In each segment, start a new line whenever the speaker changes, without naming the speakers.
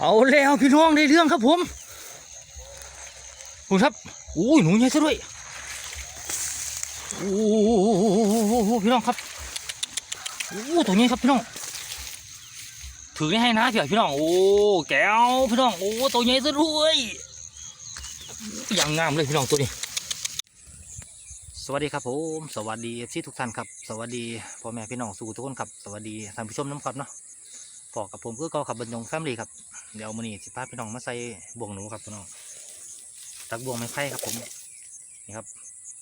เอาแล้วพี่น้องได้เรื่องครับผมคุณครับอุ้ยหนูใหญ่ซะด้วยโอ้โหพี่น้องครับโอ้ตัวนี้ครับพี่น้องถือให้นะเถอะพี่น้องโอ้แก้วพี่น้องโอ้ตัวใหญ่ซะด้วยอย่างงามเลยพี่น้องตัวนี้ สวัสดีครับผม สวัสดีที่ทุกท่านครับ สวัสดีพ่อแม่พี่น้องสู่ทุกคนครับ สวัสดีท่านผู้ชมน้ำครับเนาะ พอกับผมคือเก็ขับบรรยงแฟมลี่ครับ เดี๋ยวมือนี้สิพาพี่น้องมาใส่บ่วงหนูครับพี่น้องตักบ่วงไม้ไผ่ครับผม นี่ครับ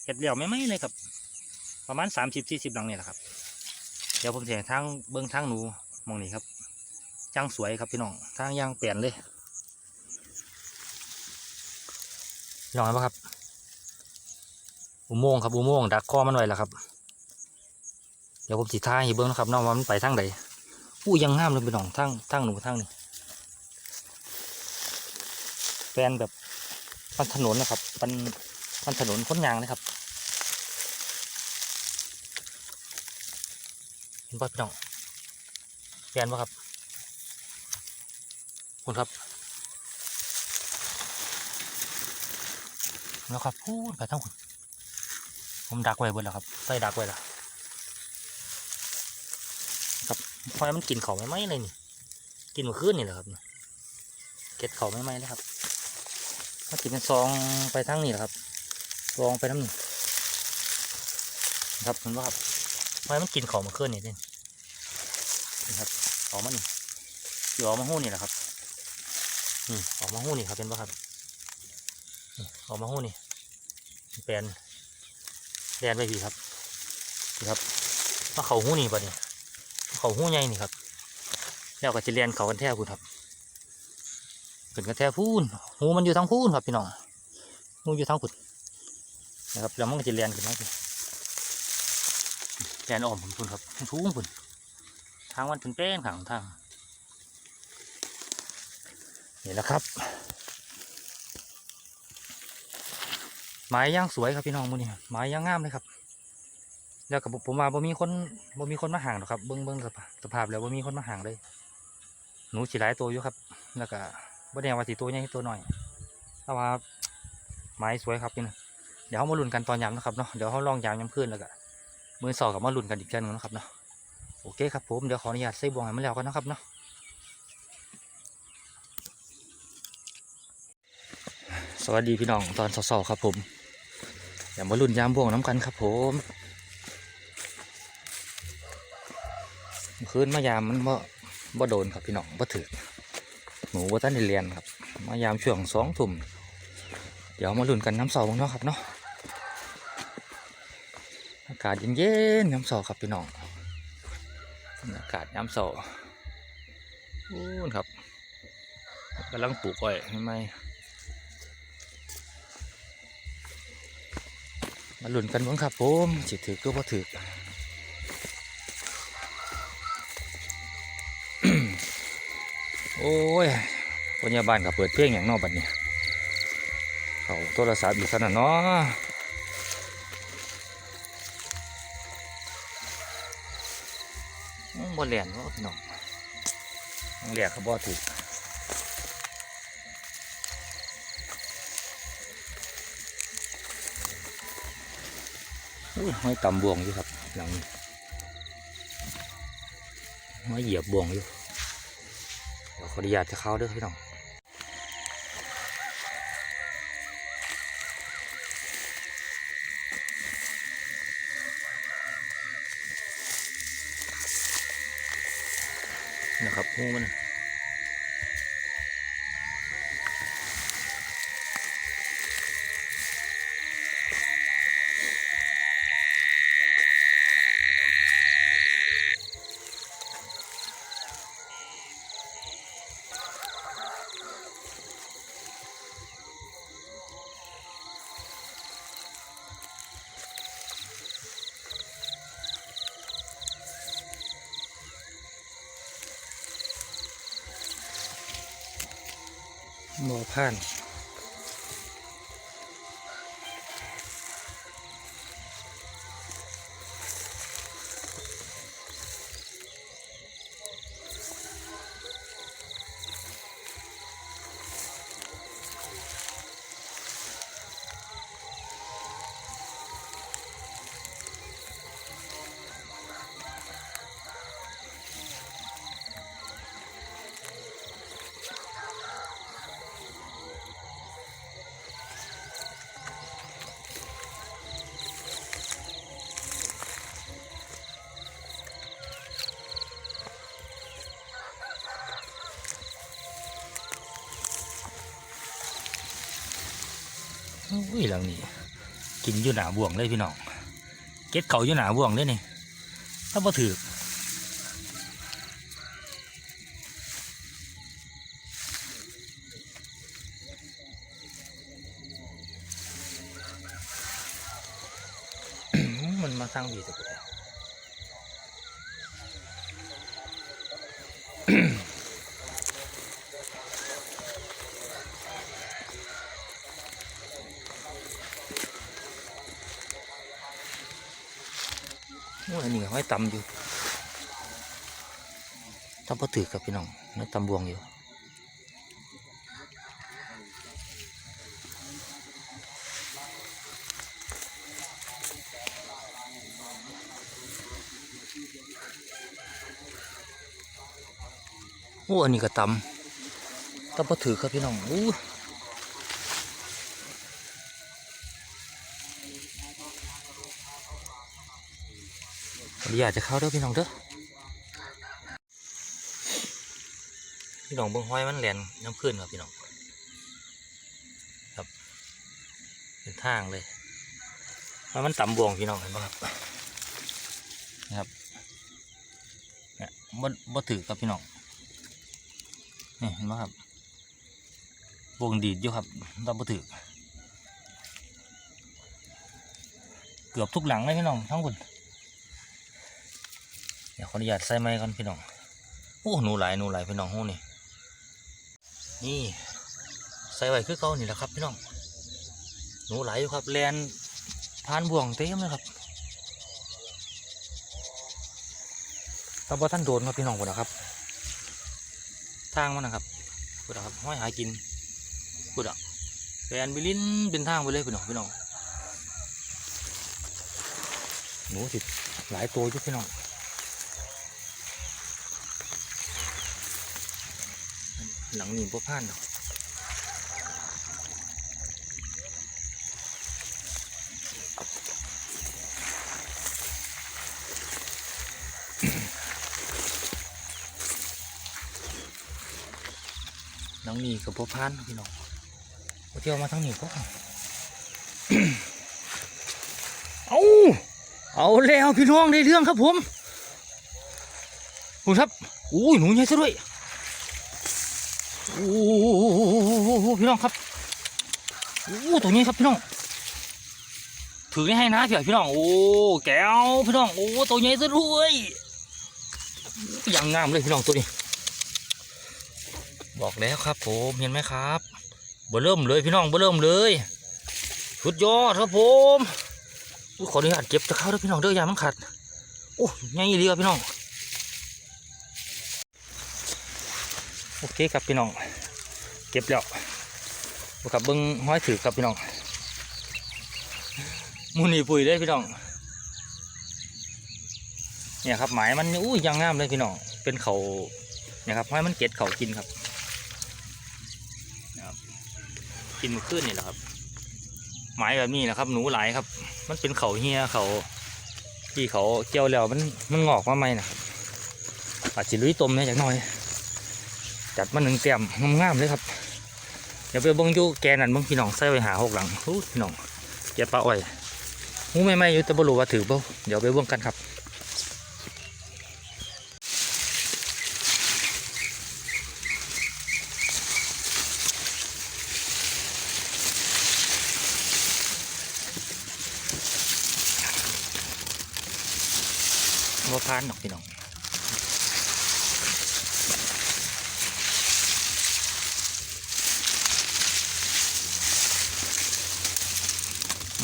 เห็ดเดี่ยวไม่ไหมเลยครับ ประมาณสามสิบสี่สิบหลังเนี่ยแหละครับ เดี๋ยวผมจะทางเบิ้องทางหนูมองนี่ครับจ้างสวยครับพี่น้อง ทางยางเปลี่ยนเลยพี่น้องเห็นปะครับ อุโมงค์ครับ อุโมงค์ดักคอมันไว้แล้วครับ เดี๋ยวผมสิท่ายให้เบิ้งนะครับน้องว่ามันไปทางใด อู้ยังงามเลยพี่น้องทั้งทั้งหนูทั้งนี่แฟนแบบปันถนนนะครับปันปันถนนค้นยางนะครับเห็นป่ะพี่น้องแฟนป่ะครับคุณครับแล้วครับพูดไปทั้งคุณผมดักไว้เบิดแล้วครับใส่ดักไว้แล้ว พอยมันกินเขาไม่ไหมเลยนี่ กินเมื่อคืนนี่แหละครับเก็ดเขาไม่ไหมนะครับมากินเป็นซองไปทั้งนี่แหละครับซองไปน้ำนี่ครับเห็นว่าครับพอยมันกินเขาเมื่อคืนนี่เองนี่ครับออกมานี่อยู่ออกมาหู้นี่แหละครับนี่ออกมาหู้นี่ครับเป็นว่าครับนี่ออกมาหู้นี่แปลนแปลนไปพี่ครับนี่ครับมาเขาหู้นี่ปะเนี่ย เขาหู้ใหญ่นี่ครับ แล้วก็จะเรียนเขากันแท้พูนครับขึ้นกันแท้พูนหูมันอยู่ทางพูนครับพี่น้องหูอยู่ทางพุนนะครับแล้วมันก็จะเรียนขึ้นมาสิเรียนอ้อมพุนพุนครับทุ่งพุนทางวันเป็นแป้งขางทางนี่แหละครับไม้ย่างสวยครับพี่น้องมือนี่ไม้ย่างงามเลยครับ แล้วกับผมว่าบ่มีคนบ่มีคนมาห่างหรอกครับเบิ้งเบิ้งสภาพแล้วบ่มีคนมาห่างเลยหนูสิหลายตัวอยู่ครับ แล้วก็บ่แน่ว่าสิตัวใหญ่ตัวน้อยแต่ว่าไม้สวยครับพี่นะเดี๋ยวเขามาลุ้นกันตอนยามนะครับเนาะเดี๋ยวเขาลองยามยามขึ้นแล้วก็มือสองกับมาลุ้นกันอีกเช่นนึงนะครับเนาะโอเคครับผมเดี๋ยวขออนุญาตใส่บวงให้มันแล้วกันนะครับเนาะสวัสดีพี่น้องตอนสาวๆครับผมอย่ามาลุ้นยามบวงน้ำกันครับผม คืนมายามมันบ่บ่โดนครับพี่น้องบ่ถือหนูว่าท่านได้เรียนครับ มายามช่วงสองทุ่มเดี๋ยวมาลุ้นกันน้ำเสาบ้างเนาะครับเนาะอากาศเย็นๆน้ำเสาครับพี่น้องอากาศน้ำเสาอู้นครับกำลังปลูกอ้อยใหม่มาลุ้นกันบ้างครับผมสิถือก็บ่ถือ อ้ยพยาบาลก็เปิดเพลงอย่างนอกบัดนี้เขาโทรศัพท์อยู่ขนาดเนาะอืมบ่เลียนเนาะพี่น้องยังเรียกเขาบ่ถูกอุ้ยห้อยตำบวงอยู่ครับหลังนี้ห้อยเหยียบบวงอยู่ ออนุญาตจะเข้าด้วยพี่น้องนะครับงูมัน บ่ผ่าน อุ้ยหลังนี้กินอยู่หนาบ่วงเลยพี่น้องเก็ดเขาอยู่หนาบ่วงเลยนี่ถ้าบ่ถือมันมาสร้างวีสัก อันนี้ห้อยตำอยู่ตำปะถือกับพี่น้องน้อยตำบวงอยู่โอ้อันนี้ก็ตำตำปะถือครับพี่น้องอู้ ขออนุญาตจะเข้าเด้อพี่น้องเด้อพี่น้องเบิ่งห้อยมันแหลนน้ำขึ้นครับพี่น้องครับเป็นทางเลยห้อยมันต่ำบวงพี่น้องเห็นไหมครับนะครับเนี่ยบ่บ่ถือครับพี่น้องนี่เห็นไหมครับวงดีดอยู่ครับเราบ่ถือเกือบทุกหลังเลยพี่น้องทั้งหมด เดี๋ยวขออนุญาตใส่ไม้ก่อนพี่น้องโอ้หนูหลายหนูหลายพี่น้องหูนี่นี่ใส่ไว้คือเก่านี่แหละครับพี่น้องหนูหลายอยู่ครับแลนพานบ่วงเต็มเลยครับตะบอท่านโดนครับพี่น้องคนนะครับ ทางมันนะครับพุดครับห้อยหากินพุดอะแลนไปลิ้นเป็นทางไปเลยพี่น้องพี่น้องหนูสิหลายตัวอยู่พี่น้อง หลังนี้บ่ผ่านหรอกหลังนี้กับบ่ผ่านพี่น้องบ่เที่ยวมาทางหนี้ก็เอาเอาแล้วพี่น้องได้เรื่องครับผมคุณครับ อุ้ยหนูใหญ่ซะด้วย โอ้โหพี่น้องครับโอ้ตัวนี้ครับพี่น้องถือให้นะพี่พี่น้องโอ้แก้วพี่น้องโอ้ตัวใหญ่ซะด้วยอย่างงามเลยพี่น้องตัวนี้ บอกแล้วครับผมเห็นไหมครับเบื้อเริ่มเลยพี่น้องเบื้อเริ่มเลยสุดยอดครับผมขออนุญาตเก็บตะเข้าด้วยพี่น้องเด้อยามันขัดโอ้ยใหญ่ดีครับพี่น้อง อเคครับพี่น้อง เก็บแล้วบกับเบิ้งห้อยถือครับพี่น้องมูนีปุ๋ยเลยพี่น้อง เนี่ยครับหมายมันอู้ยังงามเลยพี่น้อง เป็นเขาเนี่ยครับห้อยมันเก็ดเขากินครับกินมือขึ้นนี่แหละครับหมายแบบนี้นะครับหนูหลายครับ มันเป็นเขาเฮียเขาที่เขาเกี่ยวแล้วมันมันงอกมาใหม่นะครับอาจจะลุยตมเนี่ยจากน้อย จัดมาหนึ่งเต็มงามๆเลยครับเดี๋ยวไปเบิ้งยู่แกนั่นเบิ้งพี่น้องใส่ไว้หาหกหลังพี่น้องเก็บปลาอ้อยหูไม่ไม่อยู่แต่บรูว่าถือเปล่าเดี๋ยวไปเบิ้งกันครับว่าพานหรอกพี่น้อง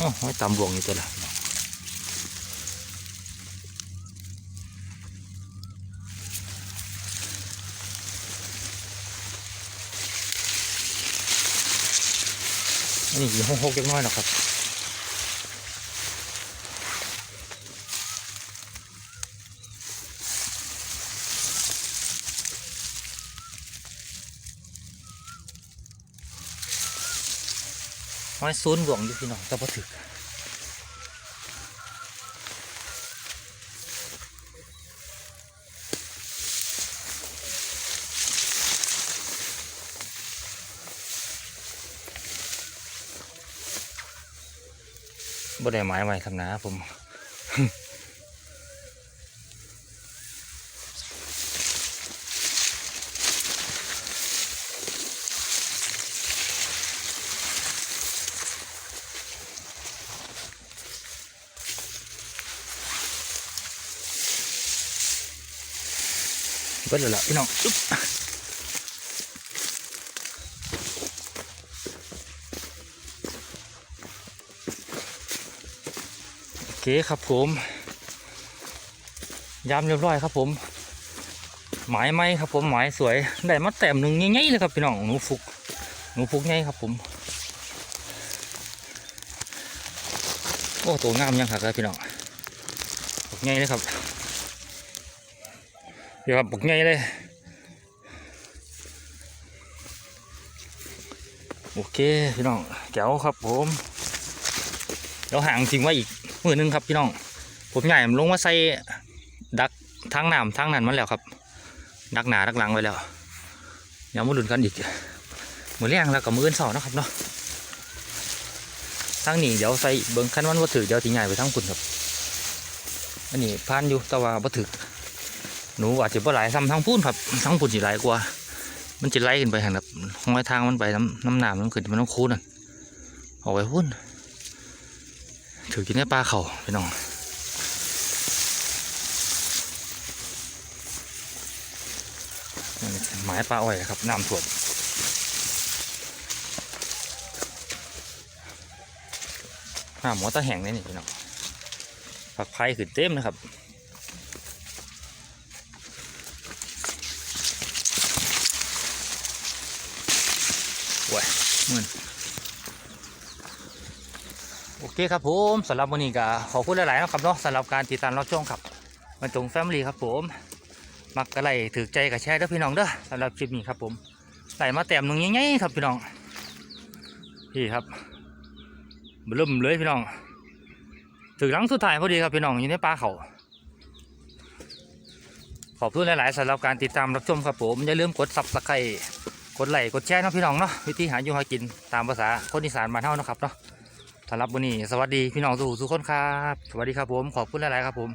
อ้ไว้ตำบวงอยู่ตัวละนี่ห้องหกเล็กน้อยนะครับ ห้อยซูนย์บวงอยู่พี่น้องแต่พอถึกบ่ได้หมายไว้ครับนะผม เบิดเลยละพี่น้องอึ๊บโอเคครับผมยามเรียบร้อยครับผมหมายไหมครับผมหมายสวยได้มาแต้มหนึ่งง่ายๆเลยครับพี่น้องหนูฟุกหนูฟุกง่ายครับผมโอ้ตัวงามยังครับพี่น้องง่ายเลยครับ เดี๋ยวครับบุกใหญ่เลย โอเคพี่น้องแก้วครับผมเดี๋ยวห่างทิ้งไว้อีกมือหนึงครับพี่น้อง ผมใหญ่ลงมาใส่ดักทางน้ำทางนั้นมันแล้วครับ ดักหนาดักหลังไว้แล้วเดี๋ยวมาลุ้นกันอีกมือแรงแล้วกับมืออื่นสาร์นะครับเนาะทางนี้เดี๋ยวใส่เบิ้งคันมันว่าถือเดี๋ยวทิ้งใหญ่ไปทั้งคุณครับอันนี้พานอยู่แต่ว่าบ่ถือ หนูอาจจะบ่หลายซ้ำทั้งพูนครับทั้งพูนสิหลายกว่า มันจะไล่ขึ้นไปหันแบบห้อยทางมันไปน้ำน้ำหนามมันขึ้นมันต้องคูนอะเอาไว้พุ่นถือกินได้ปลาเข่าไปน้องหมายปลาอ้อยครับน้ำท่วมน้ำหมอตะแห้งนี่นี่พี่น้องผักไผ่ขึ้นเต็มนะครับ ว้ยมึนโอเคครับผมสำหรับวันนี้ก็ขอบคุณหลายๆนะครับเนาะสำหรับการติดตามรับชมครับมาจงแฟมิลี่ครับผม มักกระไรถือใจกับแชร์เด้อพี่น้องเด้อสำหรับคลิปนี้ครับผมใส่มาแต้มหนึ่งง่ายๆครับพี่น้องพี่ครับบลุ่มเลยพี่น้องถึงหลังสุดท้ายพอดีครับพี่น้องอยู่ในป่าเขาขอบคุณหลายๆสำหรับการติดตามรับชมครับผมอย่าลืมกดซับสไครต์ กดไลค์กดแชร์เนาะพี่น้องเนาะวิธีหาอยู่หากินตามภาษาคนอีสานมาเท่านะครับเนาะสำหรับวันนี้สวัสดีพี่น้องสู่สู่คนครับสวัสดีครับผมขอบคุณหลายๆครับผม